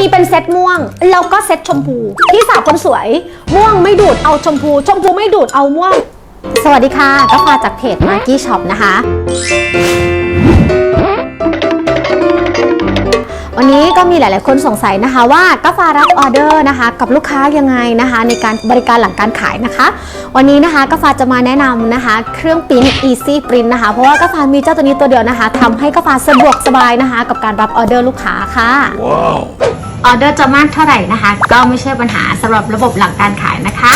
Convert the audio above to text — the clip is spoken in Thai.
มีเป็นเซตม่วง แล้วก็เซตชมพูพี่สาวคนสวย ม่วงไม่ดูดเอาชมพู ชมพูไม่ดูดเอาม่วง สวัสดีค่ะ ก็ฟ้าจากเพจ m a r k i Shop นะคะ วันนี้ก็มีหลาย ๆ คนสงสัยนะคะ ว่ากาแฟรับออเดอร์นะคะ กับลูกค้ายังไงนะคะ ในการบริการหลังการขายนะคะ วันนี้นะคะกาแฟจะมาแนะนำนะคะ เครื่องปริ้น Easy Print นะคะ เพราะว่ากาแฟมีเจ้าตัวนี้ตัวเดียวนะคะทำให้กาแฟสะดวกสบายนะคะ กับการรับออเดอร์ลูกค้าค่ะ ออเดอร์จะมากเท่าไหร่นะคะ ก็ไม่ใช่ปัญหาสำหรับระบบหลังการขายนะคะ